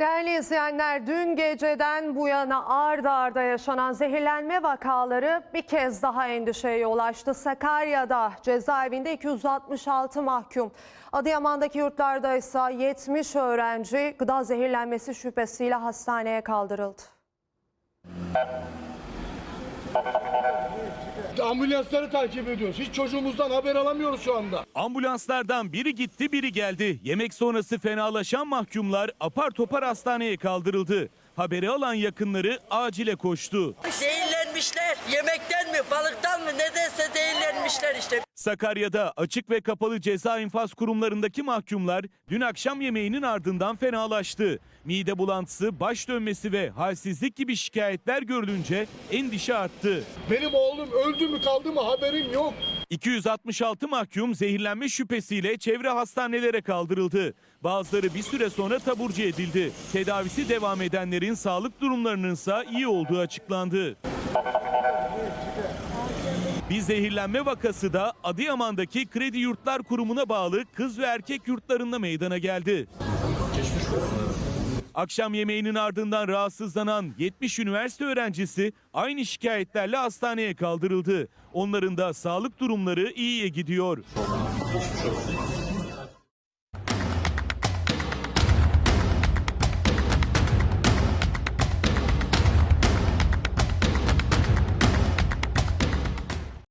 Değerli izleyenler dün geceden bu yana arda arda yaşanan zehirlenme vakaları bir kez daha endişeye yol açtı. Sakarya'da cezaevinde 266 mahkum. Adıyaman'daki yurtlarda ise 70 öğrenci gıda zehirlenmesi şüphesiyle hastaneye kaldırıldı. Ambulansları takip ediyoruz. Hiç çocuğumuzdan haber alamıyoruz şu anda. Ambulanslardan biri gitti biri geldi. Yemek sonrası fenalaşan mahkumlar apar topar hastaneye kaldırıldı. Haberi alan yakınları acile koştu. Zehirlenmişler. Yemekten mi, balıktan mı, nedense zehirlenmişler işte. Sakarya'da açık ve kapalı ceza infaz kurumlarındaki mahkumlar dün akşam yemeğinin ardından fenalaştı. Mide bulantısı, baş dönmesi ve halsizlik gibi şikayetler görülünce endişe arttı. Benim oğlum öldü mü kaldı mı haberim yok. 266 mahkum zehirlenme şüphesiyle çevre hastanelere kaldırıldı. Bazıları bir süre sonra taburcu edildi. Tedavisi devam edenlerin sağlık durumlarının ise iyi olduğu açıklandı. Bir zehirlenme vakası da Adıyaman'daki Kredi Yurtlar Kurumu'na bağlı kız ve erkek yurtlarında meydana geldi. Akşam yemeğinin ardından rahatsızlanan 70 üniversite öğrencisi aynı şikayetlerle hastaneye kaldırıldı. Onların da sağlık durumları iyiye gidiyor.